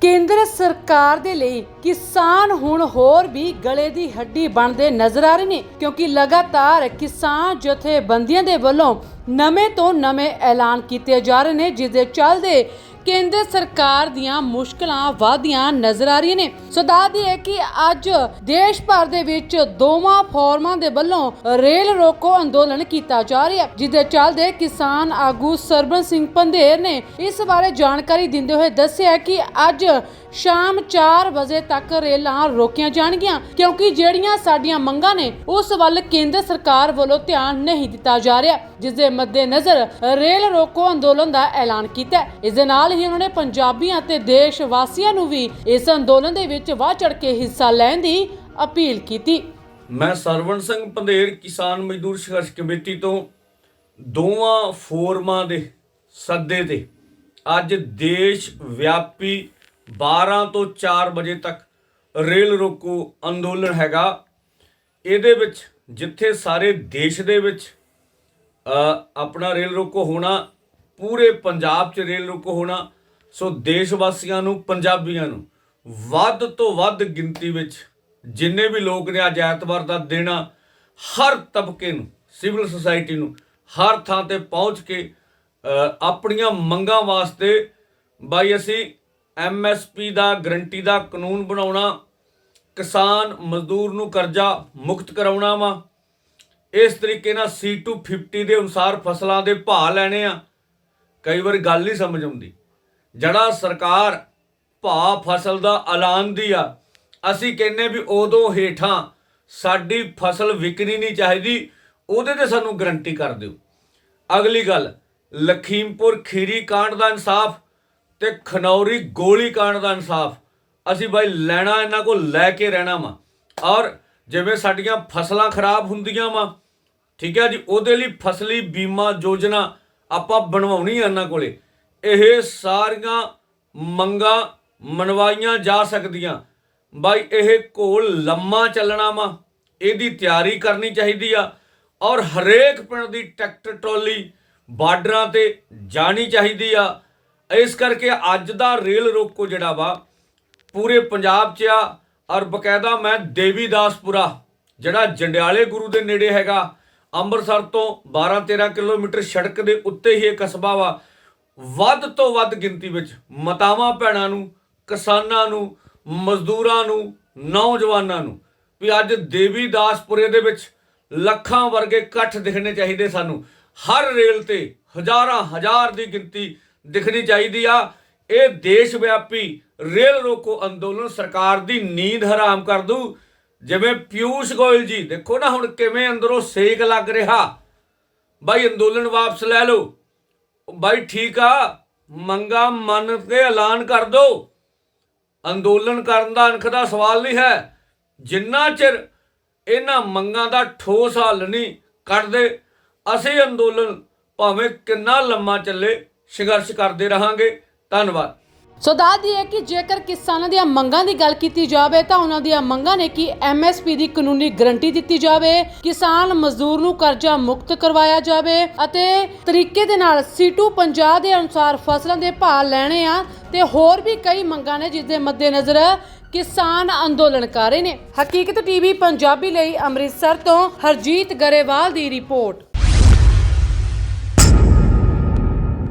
ਕੇਂਦਰ ਸਰਕਾਰ ਦੇ ਲਈ ਕਿਸਾਨ ਹੁਣ ਹੋਰ ਵੀ ਗਲੇ ਦੀ ਹੱਡੀ ਬਣਦੇ ਨਜ਼ਰ ਆ ਰਹੇ ਨੇ, ਕਿਉਂਕਿ ਲਗਾਤਾਰ ਕਿਸਾਨ ਜਥੇਬੰਦੀਆਂ ਦੇ ਵੱਲੋਂ ਨਵੇਂ ਤੋਂ ਨਵੇਂ ਐਲਾਨ ਕੀਤੇ ਜਾ ਰਹੇ ਨੇ ਜਿਸ ਦੇ ਚੱਲਦੇ ਕੇਂਦਰ ਸਰਕਾਰ ਦੀਆਂ ਮੁਸ਼ਕਲਾਂ ਵਧਦੀਆਂ ਨਜ਼ਰ ਆ ਰਹੀਆਂ ਨੇ। ਸੋ ਦੱਸਦੀ ਹੈ ਕਿ ਅੱਜ ਦੇਸ਼ ਭਰ ਦੇ ਵਿੱਚ ਦੋਵਾਂ ਫੋਰਮਾਂ ਦੇ ਵੱਲੋਂ ਰੇਲ ਰੋਕੋ ਅੰਦੋਲਨ ਕੀਤਾ ਜਾ ਰਿਹਾ ਜਿਸ ਦੇ ਚੱਲਦੇ ਕਿਸਾਨ ਆਗੂ ਸਰਬਨ ਸਿੰਘ ਪੰਧੇਰ ਨੇ ਇਸ ਬਾਰੇ ਜਾਣਕਾਰੀ ਦਿੰਦੇ ਹੋਏ ਦੱਸਿਆ ਕਿ ਅੱਜ ਸ਼ਾਮ 4 ਵਜੇ ਤੱਕ ਰੇਲਾਂ ਰੋਕੀਆਂ ਜਾਣਗੀਆਂ, ਕਿਉਂਕਿ ਜਿਹੜੀਆਂ ਸਾਡੀਆਂ ਮੰਗਾਂ ਨੇ, ਉਸ ਵੱਲ ਕੇਂਦਰ ਸਰਕਾਰ ਵੱਲੋਂ ਧਿਆਨ ਨਹੀਂ ਦਿੱਤਾ ਜਾ ਰਿਹਾ ਜਿਸ ਦੇ ਮੱਦੇਨਜ਼ਰ ਰੇਲ ਰੋਕੋ ਅੰਦੋਲਨ ਦਾ ਐਲਾਨ ਕੀਤਾ ਇਸ ਦੇ ਨਾਲ ਹੀ ਉਹਨਾਂ ਨੇ ਪੰਜਾਬੀਆਂ ਅਤੇ ਦੇਸ਼ ਵਾਸੀਆਂ ਨੂੰ ਵੀ ਇਸ ਅੰਦੋਲਨ ਦੇ ਵਿੱਚ ਵੱਧ ਚੜ ਕੇ ਹਿੱਸਾ ਲੈਣ ਦੀ ਅਪੀਲ ਕੀਤੀ। ਮੈਂ ਸਰਵਣ ਸਿੰਘ ਪੰਧੇਰ, ਕਿਸਾਨ ਮਜ਼ਦੂਰ ਸੰਘਰਸ਼ ਕਮੇਟੀ ਤੋਂ ਦੋਵਾਂ ਫੋਰਮਾਂ ਦੇ ਸੱਦੇ ਤੇ ਅੱਜ ਦੇਸ਼ ਵਿਆਪੀ 12 ਤੋਂ 4 ਵਜੇ ਤੱਕ ਰੇਲ ਰੋਕੋ ਅੰਦੋਲਨ ਹੈਗਾ। ਇਹਦੇ ਵਿੱਚ, ਜਿੱਥੇ ਸਾਰੇ ਦੇਸ਼ ਦੇ ਵਿੱਚ ਆਪਣਾ ਰੇਲ ਰੋਕੋ ਹੋਣਾ, ਪੂਰੇ ਪੰਜਾਬ 'ਚ ਰੇਲ ਰੋਕੋ ਹੋਣਾ, ਸੋ ਦੇਸ਼ ਵਾਸੀਆਂ ਨੂੰ, ਪੰਜਾਬੀਆਂ ਨੂੰ ਵੱਧ ਤੋਂ ਵੱਧ ਗਿਣਤੀ ਵਿੱਚ ਜਿੰਨੇ ਵੀ ਲੋਕ ਨੇ ਅੱਜ ਐਤਵਾਰ ਦਾ ਦਿਨ ਹਰ ਤਬਕੇ ਨੂੰ, ਸਿਵਲ ਸੁਸਾਇਟੀ ਨੂੰ, ਹਰ ਥਾਂ ਤੇ ਪਹੁੰਚ ਕੇ ਆਪਣੀਆਂ ਮੰਗਾਂ ਵਾਸਤੇ ਬਾਈ ਅਸੀਂ ਐਮਐਸਪੀ ਦਾ, ਗਰੰਟੀ ਦਾ ਕਾਨੂੰਨ ਬਣਾਉਣਾ, ਕਿਸਾਨ ਮਜ਼ਦੂਰ ਨੂੰ ਕਰਜ਼ਾ ਮੁਕਤ ਕਰਾਉਣਾ ਵਾ ਇਸ ਤਰੀਕੇ ਨਾਲ C250 ਦੇ ਅਨੁਸਾਰ ਫਸਲਾਂ ਦੇ ਭਾਅ ਲੈਣੇ ਆ। ਕਈ ਵਾਰ ਗੱਲ ਨਹੀਂ ਸਮਝ ਆਉਂਦੀ। ਜਿਹੜਾ ਸਰਕਾਰ ਭਾਅ ਫਸਲ ਦਾ ਐਲਾਨ ਦੀ ਆ, ਅਸੀਂ ਕਹਿੰਨੇ ਵੀ ਉਦੋਂ ਹੇਠਾਂ ਸਾਡੀ ਫਸਲ ਵਿਕਣੀ ਨਹੀਂ ਚਾਹੀਦੀ, ਉਹਦੇ ਤੇ ਸਾਨੂੰ ਗਰੰਟੀ ਕਰ ਦਿਓ। ਅਗਲੀ ਗੱਲ, ਲਖੀਮਪੁਰ ਖੀਰੀ ਕਾਂਡ ਦਾ ਇਨਸਾਫ ਤੇ ਖਨੌਰੀ ਗੋਲੀ ਕਾਂਡ ਦਾ ਇਨਸਾਫ। ਅਸੀਂ ਬਾਈ ਲੈਣਾ, ਇਹਨਾਂ ਕੋਲ ਲੈ ਕੇ ਰਹਿਣਾ ਵਾ। ਔਰ ਜਿਵੇਂ ਸਾਡੀਆਂ ਫਸਲਾਂ ਖਰਾਬ ਹੁੰਦੀਆਂ ਵਾ, ਠੀਕ ਹੈ ਜੀ, ਉਹਦੇ ਲਈ ਫਸਲੀ ਬੀਮਾ ਯੋਜਨਾ ਆਪਾਂ ਬਣਵਾਉਣੀ ਆ ਇਹਨਾਂ ਕੋਲੇ। ਇਹ ਸਾਰੀਆਂ ਮੰਗਾਂ ਮਨਵਾਈਆਂ ਜਾ ਸਕਦੀਆਂ। ਬਾਈ, ਇਹ ਘੋਲ ਲੰਮਾ ਚੱਲਣਾ ਵਾ, ਇਹਦੀ ਤਿਆਰੀ ਕਰਨੀ ਚਾਹੀਦੀ ਆ ਔਰ ਹਰੇਕ ਪਿੰਡ ਦੀ ਟਰੈਕਟਰ ਟਰਾਲੀ ਬਾਰਡਰਾਂ ਤੇ ਜਾਣੀ ਚਾਹੀਦੀ ਆ। ਇਸ ਕਰਕੇ ਅੱਜ ਦਾ ਰੇਲ ਰੋਕੋ ਜਿਹੜਾ ਵਾ, ਪੂਰੇ ਪੰਜਾਬ 'ਚ ਆ ਔਰ ਬਕਾਇਦਾ ਮੈਂ ਦੇਵੀਦਾਸਪੁਰਾ ਜਿਹੜਾ ਜੰਡਿਆਲੇ ਗੁਰੂ ਦੇ ਨੇੜੇ ਹੈਗਾ, ਅੰਮ੍ਰਿਤਸਰ ਤੋਂ 12-13 ਕਿਲੋਮੀਟਰ ਸੜਕ ਦੇ ਉੱਤੇ ਹੀ ਇਹ ਕਸਬਾ ਵਾ। ਵੱਧ ਤੋਂ ਵੱਧ ਗਿਣਤੀ ਵਿੱਚ ਮਤਾਵਾਂ, ਭੈਣਾਂ ਨੂੰ, ਕਿਸਾਨਾਂ ਨੂੰ, ਮਜ਼ਦੂਰਾਂ ਨੂੰ, ਨੌਜਵਾਨਾਂ ਨੂੰ, ਵੀ ਅੱਜ ਦੇਵੀਦਾਸਪੁਰੇ ਦੇ ਵਿੱਚ ਲੱਖਾਂ ਵਰਗੇ ਇਕੱਠ ਦਿਖਣੇ ਚਾਹੀਦੇ ਸਾਨੂੰ। ਹਰ ਰੇਲ ਤੇ ਹਜ਼ਾਰਾਂ ਹਜ਼ਾਰ ਦੀ ਗਿਣਤੀ ਦਿਖਣੀ ਚਾਹੀਦੀ ਆ। ਇਹ ਦੇਸ਼ ਵਿਆਪੀ ਰੇਲ ਰੋਕੋ ਅੰਦੋਲਨ ਸਰਕਾਰ ਦੀ ਨੀਂਦ ਹਰਾਮ ਕਰ ਦੂ। ਜਿਵੇਂ ਪਿਊਸ਼ ਗੋਇਲ ਜੀ, ਦੇਖੋ ਨਾ ਹੁਣ ਕਿਵੇਂ ਅੰਦਰੋਂ ਸੇਕ ਲੱਗ ਰਿਹਾ। ਬਾਈ ਅੰਦੋਲਨ ਵਾਪਸ ਲੈ ਲਓ। ਬਾਈ ਠੀਕ ਆ, ਮੰਗਾ ਮੰਨ ਕੇ ਐਲਾਨ ਕਰ ਦਿਓ ਅੰਦੋਲਨ ਕਰਨ ਦਾ ਅਣਖ ਦਾ ਸਵਾਲ ਨਹੀਂ ਹੈ। ਜਿੰਨਾ ਚਿਰ ਇਹਨਾਂ ਮੰਗਾਂ ਦਾ ਠੋਸ ਹੱਲ ਨਹੀਂ ਕੱਢਦੇ, ਅਸੀਂ ਅੰਦੋਲਨ ਭਾਵੇਂ ਕਿੰਨਾ ਲੰਮਾ ਚੱਲੇ, ਸੰਘਰਸ਼ ਕਰਦੇ ਰਹਾਂਗੇ। ਧੰਨਵਾਦ। ਸੋ ਦੱਸਦੀ ਹੈ ਕਿ ਜੇਕਰ ਕਿਸਾਨਾਂ ਦੀਆਂ ਮੰਗਾਂ ਦੀ ਗੱਲ ਕੀਤੀ ਜਾਵੇ ਤਾਂ ਉਹਨਾਂ ਦੀਆਂ ਮੰਗਾਂ ਨੇ ਕਿ ਐਮਐਸਪੀ ਦੀ ਕਾਨੂੰਨੀ ਗਰੰਟੀ ਦਿੱਤੀ ਜਾਵੇ, ਕਿਸਾਨ ਮਜ਼ਦੂਰ ਨੂੰ ਕਰਜ਼ਾ ਮੁਕਤ ਕਰਵਾਇਆ ਜਾਵੇ ਅਤੇ ਤਰੀਕੇ ਦੇ ਨਾਲ ਸੀਟੂ 50 ਦੇ ਅਨੁਸਾਰ ਫਸਲਾਂ ਦੇ ਭਾਅ ਲੈਣੇ ਆ ਤੇ ਹੋਰ ਵੀ ਕਈ ਮੰਗਾਂ ਨੇ ਜਿਸ ਦੇ ਮੱਦੇਨਜ਼ਰ ਕਿਸਾਨ ਅੰਦੋਲਨ ਕਰ ਰਹੇ ਨੇ। ਹਕੀਕਤ ਟੀਵੀ ਪੰਜਾਬੀ ਲਈ ਅੰਮ੍ਰਿਤਸਰ ਤੋਂ ਹਰਜੀਤ ਗਰੇਵਾਲ ਦੀ ਰਿਪੋਰਟ।